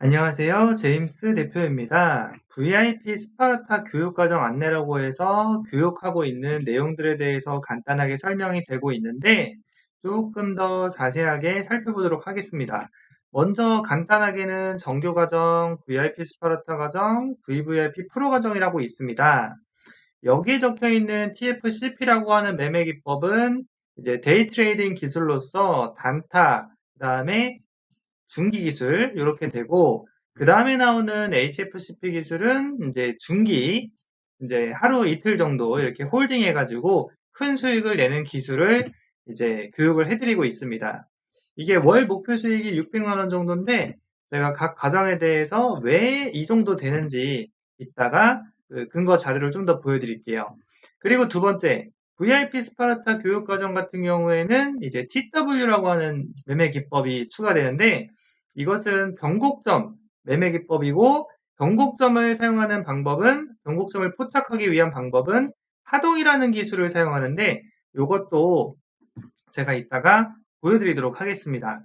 안녕하세요. 제임스 대표입니다. VIP 스파르타 교육과정 안내라고 해서 교육하고 있는 내용들에 대해서 간단하게 설명이 되고 있는데 조금 더 자세하게 살펴보도록 하겠습니다. 먼저 간단하게는 정규과정, VIP 스파르타 과정, VVIP 프로 과정이라고 있습니다. 여기에 적혀 있는 TFCP라고 하는 매매 기법은 이제 데이 트레이딩 기술로서 단타, 그 다음에 중기 기술 이렇게 되고 그 다음에 나오는 HFCP 기술은 이제 중기 이제 하루 이틀 정도 이렇게 홀딩 해가지고 큰 수익을 내는 기술을 이제 교육을 해드리고 있습니다. 이게 월 목표 수익이 600만 원 정도인데 제가 각 과정에 대해서 왜 이 정도 되는지 이따가 그 근거 자료를 좀 더 보여드릴게요. 그리고 두 번째 VIP 스파르타 교육과정 같은 경우에는 이제 TW라고 하는 매매 기법이 추가되는데 이것은 변곡점 매매 기법이고 변곡점을 사용하는 방법은 변곡점을 포착하기 위한 방법은 하동이라는 기술을 사용하는데 이것도 제가 이따가 보여드리도록 하겠습니다.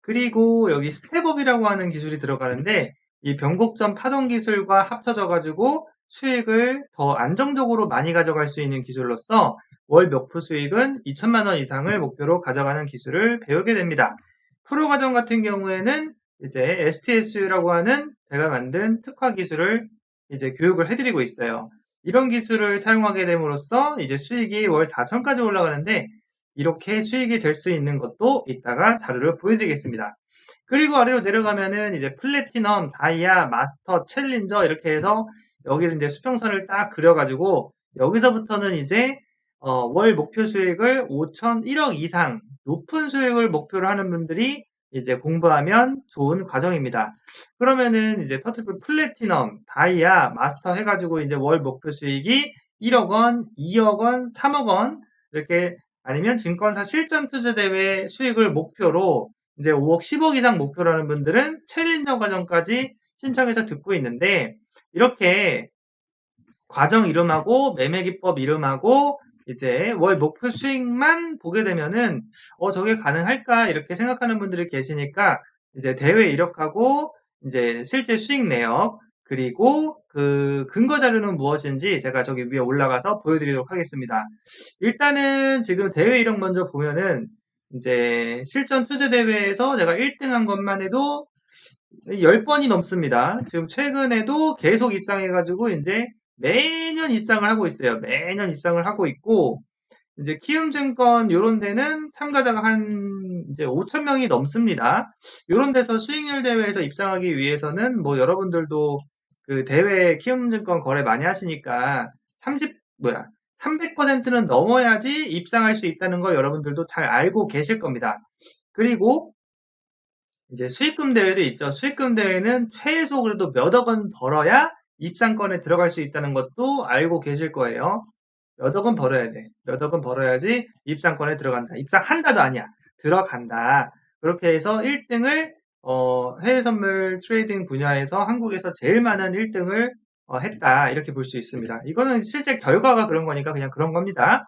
그리고 여기 스텝업이라고 하는 기술이 들어가는데 이 변곡점 파동 기술과 합쳐져 가지고 수익을 더 안정적으로 많이 가져갈 수 있는 기술로서 월 목표 수익은 2천만 원 이상을 목표로 가져가는 기술을 배우게 됩니다. 프로 과정 같은 경우에는 이제 STSU라고 하는 제가 만든 특화 기술을 이제 교육을 해드리고 있어요. 이런 기술을 사용하게 됨으로써 이제 수익이 월 4천까지 올라가는데 이렇게 수익이 될 수 있는 것도 이따가 자료를 보여드리겠습니다. 그리고 아래로 내려가면은 이제 플래티넘, 다이아, 마스터, 챌린저 이렇게 해서 여기를 이제 수평선을 딱 그려가지고 여기서부터는 이제 어, 월 목표 수익을 5천 1억 이상 높은 수익을 목표로 하는 분들이 이제 공부하면 좋은 과정입니다. 그러면은 이제 터틀풀 플래티넘, 다이아, 마스터 해가지고 이제 월 목표 수익이 1억 원, 2억 원, 3억 원 이렇게 아니면 증권사 실전 투자 대회 수익을 목표로 이제 5억, 10억 이상 목표로 하는 분들은 챌린저 과정까지 신청해서 듣고 있는데 이렇게 과정 이름하고 매매 기법 이름하고 이제 월 목표 수익만 보게 되면은 어 저게 가능할까 이렇게 생각하는 분들이 계시니까 이제 대회 이력하고 이제 실제 수익 내역 그리고 그 근거 자료는 무엇인지 제가 저기 위에 올라가서 보여드리도록 하겠습니다. 일단은 지금 대회 이력 먼저 보면은 이제 실전 투자 대회에서 제가 1등 한 것만 해도 10번이 넘습니다. 지금 최근에도 계속 입상해가지고 이제 매년 입상을 하고 있어요. 매년 입상을 하고 있고, 이제 키움증권 요런 데는 참가자가 한 이제 5천 명이 넘습니다. 요런 데서 수익률 대회에서 입상하기 위해서는 뭐 여러분들도 그 대회 키움증권 거래 많이 하시니까 30 뭐야 300%는 넘어야지 입상할 수 있다는 거 여러분들도 잘 알고 계실 겁니다. 그리고 이제 수익금 대회도 있죠. 수익금 대회는 최소 그래도 몇억 원 벌어야 입상권에 들어갈 수 있다는 것도 알고 계실 거예요. 몇억 원 벌어야 돼. 몇억 원 벌어야지 입상권에 들어간다. 입상한다도 아니야. 들어간다. 그렇게 해서 1등을 어, 해외 선물 트레이딩 분야에서 한국에서 제일 많은 1등을 어, 했다. 이렇게 볼 수 있습니다. 이거는 실제 결과가 그런 거니까 그냥 그런 겁니다.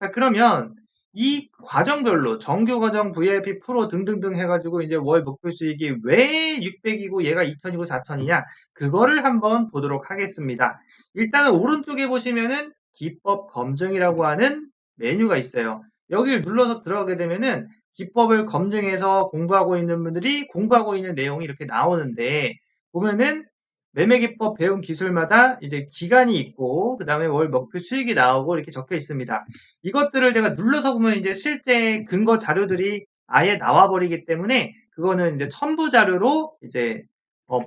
자, 그러면 이 과정별로 정규 과정, VIP 프로 등등등 해가지고 이제 월 목표 수익이 왜 600이고 얘가 2000이고 4000이냐 그거를 한번 보도록 하겠습니다. 일단은 오른쪽에 보시면은 기법 검증이라고 하는 메뉴가 있어요. 여기를 눌러서 들어가게 되면은 기법을 검증해서 공부하고 있는 분들이 공부하고 있는 내용이 이렇게 나오는데 보면은 매매 기법 배운 기술마다 이제 기간이 있고 그 다음에 월 목표 수익이 나오고 이렇게 적혀 있습니다. 이것들을 제가 눌러서 보면 이제 실제 근거 자료들이 아예 나와 버리기 때문에 그거는 이제 첨부 자료로 이제 어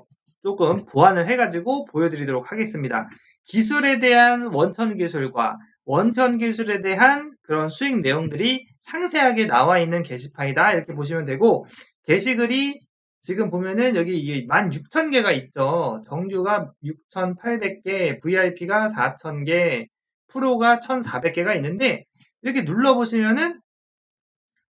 조금 보완을 해가지고 보여드리도록 하겠습니다. 기술에 대한 원천 기술과 원천 기술에 대한 그런 수익 내용들이 상세하게 나와 있는 게시판이다 이렇게 보시면 되고 게시글이 지금 보면은 여기 이게 16,000개가 있죠. 정규가 6,800개, VIP가 4,000개, 프로가 1,400개가 있는데 이렇게 눌러보시면은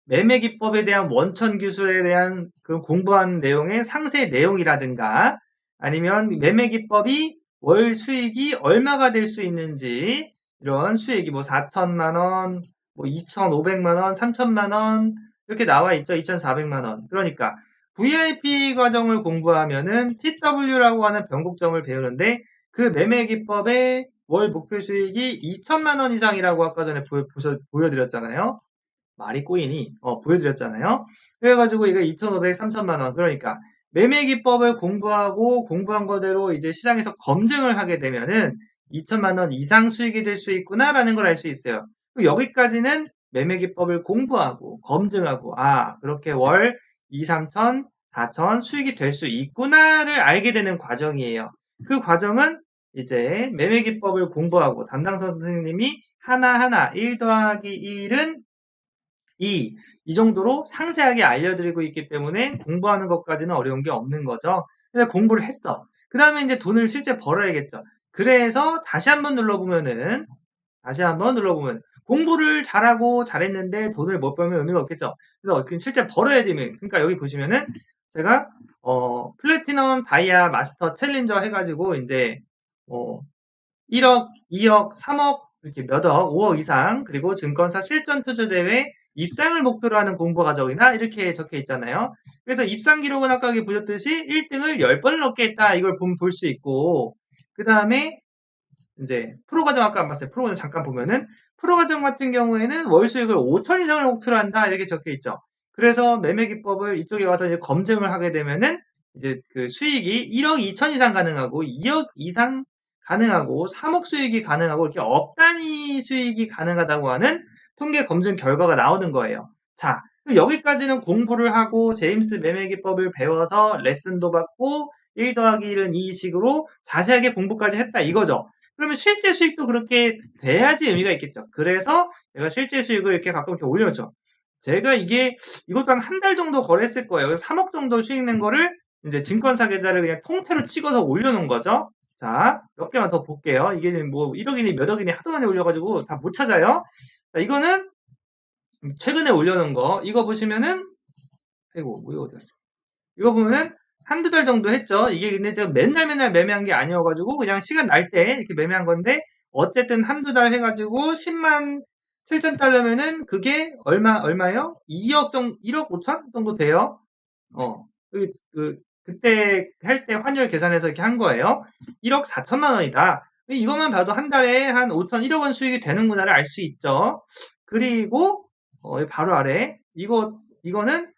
매매 기법에 대한 원천 기술에 대한 그 공부한 내용의 상세 내용이라든가 아니면 매매 기법이 월 수익이 얼마가 될 수 있는지 이런 수익이 뭐 4천만 원, 뭐 2,500만 원, 3천만 원 이렇게 나와 있죠. 2,400만 원. 그러니까 VIP 과정을 공부하면은 TW라고 하는 변곡점을 배우는데 그 매매 기법의 월 목표 수익이 2천만 원 이상이라고 아까 전에 보여, 드렸잖아요 말이 꼬이니 어, 보여드렸잖아요. 그래가지고 이거 2,500, 3천만 원 그러니까 매매 기법을 공부하고 공부한 거대로 이제 시장에서 검증을 하게 되면은 2천만 원 이상 수익이 될 수 있구나라는 걸 알 수 있어요. 여기까지는 매매 기법을 공부하고 검증하고 아 그렇게 월 2, 3천, 4천 수익이 될 수 있구나를 알게 되는 과정이에요. 그 과정은 이제 매매 기법을 공부하고 담당 선생님이 하나하나 1 더하기 1은 2, 이 정도로 상세하게 알려드리고 있기 때문에 공부하는 것까지는 어려운 게 없는 거죠. 근데 공부를 했어. 그 다음에 이제 돈을 실제 벌어야겠죠. 그래서 다시 한번 눌러보면은, 다시 한번 눌러보면, 공부를 잘하고 잘했는데 돈을 못 벌면 의미가 없겠죠. 그래서 실제 벌어야지. 그러니까 여기 보시면은 제가 어, 플래티넘 다이아 마스터 챌린저 해가지고 이제 어, 1억, 2억, 3억 이렇게 몇 억, 5억 이상 그리고 증권사 실전 투자 대회 입상을 목표로 하는 공부 과정이나 이렇게 적혀 있잖아요. 그래서 입상 기록은 아까 보셨듯이 1등을 10번을 얻겠다 이걸 보면 볼수 있고 그 다음에 이제 프로 과정 아까 안 봤어요. 프로 과정 잠깐 보면은 프로 과정 같은 경우에는 월 수익을 5천 이상을 목표로 한다 이렇게 적혀 있죠. 그래서 매매 기법을 이쪽에 와서 이제 검증을 하게 되면은 이제 그 수익이 1억 2천 이상 가능하고 2억 이상 가능하고 3억 수익이 가능하고 이렇게 억 단위 수익이 가능하다고 하는 통계 검증 결과가 나오는 거예요. 자, 여기까지는 공부를 하고 제임스 매매 기법을 배워서 레슨도 받고 1 더하기 1은 이 식으로 자세하게 공부까지 했다 이거죠. 그러면 실제 수익도 그렇게 돼야지 의미가 있겠죠. 그래서 내가 실제 수익을 이렇게 가끔 이렇게 올려줘. 제가 이게 이것도 한 한 달 정도 거래했을 거예요. 그래서 3억 정도 수익 낸 거를 이제 증권사 계좌를 그냥 통째로 찍어서 올려놓은 거죠. 자, 몇 개만 더 볼게요. 이게 뭐 1억이니 몇 억이니 하도 많이 올려가지고 다 못 찾아요. 자, 이거는 최근에 올려놓은 거. 이거 보시면은, 아이고, 뭐 이거 어디갔어? 이거 보면은 한두 달 정도 했죠. 이게 근데 제가 맨날 맨날 매매한 게 아니어가지고 그냥 시간 날 때 이렇게 매매한 건데 어쨌든 한두 달 해가지고 10만 7천 달러면은 그게 얼마, 얼마예요? 2억 정도, 1억 5천 정도 돼요. 어, 그, 그, 그때 할 때 환율 계산해서 이렇게 한 거예요. 1억 4천만 원이다. 이것만 봐도 한 달에 한 5천 1억 원 수익이 되는구나를 알 수 있죠. 그리고 어, 바로 아래 이거 이거는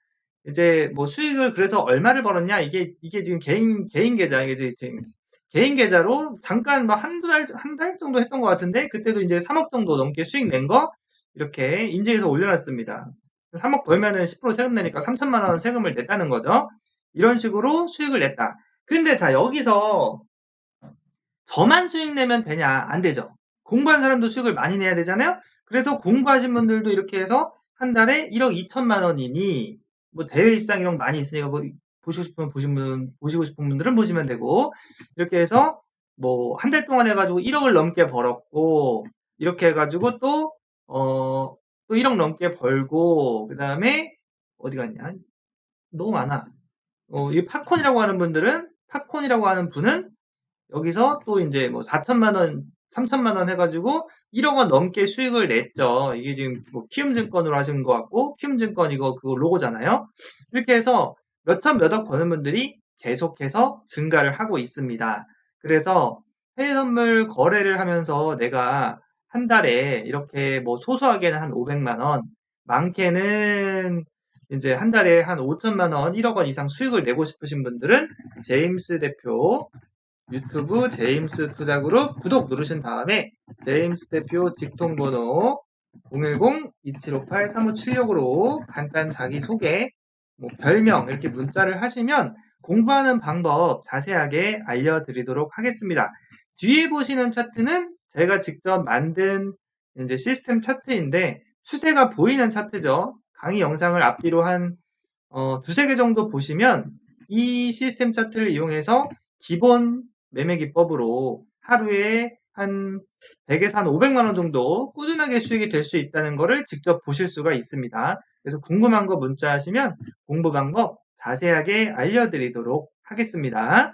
이제 뭐 수익을 그래서 얼마를 벌었냐 이게 이게 지금 개인 개인 계좌 이게 지금 개인 계좌로 잠깐 뭐 한두 달한 달 정도 했던 것 같은데 그때도 이제 3억 정도 넘게 수익 낸 거 이렇게 인증해서 올려놨습니다. 3억 벌면은 10% 세금 내니까 3천만 원 세금을 냈다는 거죠. 이런 식으로 수익을 냈다. 근데 자 여기서 저만 수익 내면 되냐? 안 되죠. 공부한 사람도 수익을 많이 내야 되잖아요? 그래서 공부하신 분들도 이렇게 해서 한 달에 1억 2천만 원이니, 뭐 대회 입상 이런 거 많이 있으니까 뭐 보시고 싶으면 보신 분, 보시고 싶은 분들은 보시면 되고, 이렇게 해서 뭐 한 달 동안 해가지고 1억을 넘게 벌었고, 이렇게 해가지고 또, 어, 또 1억 넘게 벌고, 그 다음에 어디 갔냐? 너무 많아. 어, 이 팝콘이라고 하는 분들은, 팝콘이라고 하는 분은 여기서 또 이제 뭐 4천만 원, 3천만 원 해가지고 1억 원 넘게 수익을 냈죠. 이게 지금 뭐 키움증권으로 하신 것 같고 키움증권 이거 그거 로고잖아요. 이렇게 해서 몇천 몇억 버는 분들이 계속해서 증가를 하고 있습니다. 그래서 해외 선물 거래를 하면서 내가 한 달에 이렇게 뭐 소소하게는 한 500만 원, 많게는 이제 한 달에 한 5천만 원, 1억 원 이상 수익을 내고 싶으신 분들은 제임스 대표 유튜브 제임스 투자그룹 구독 누르신 다음에 제임스 대표 직통번호 010-2758-3576으로 간단 자기소개, 뭐 별명 이렇게 문자를 하시면 공부하는 방법 자세하게 알려드리도록 하겠습니다. 뒤에 보시는 차트는 제가 직접 만든 이제 시스템 차트인데 추세가 보이는 차트죠. 강의 영상을 앞뒤로 한 어, 두세 개 정도 보시면 이 시스템 차트를 이용해서 기본 매매 기법으로 하루에 한 100에서 한 500만 원 정도 꾸준하게 수익이 될 수 있다는 것을 직접 보실 수가 있습니다. 그래서 궁금한 거 문자 하시면 공부 방법 자세하게 알려드리도록 하겠습니다.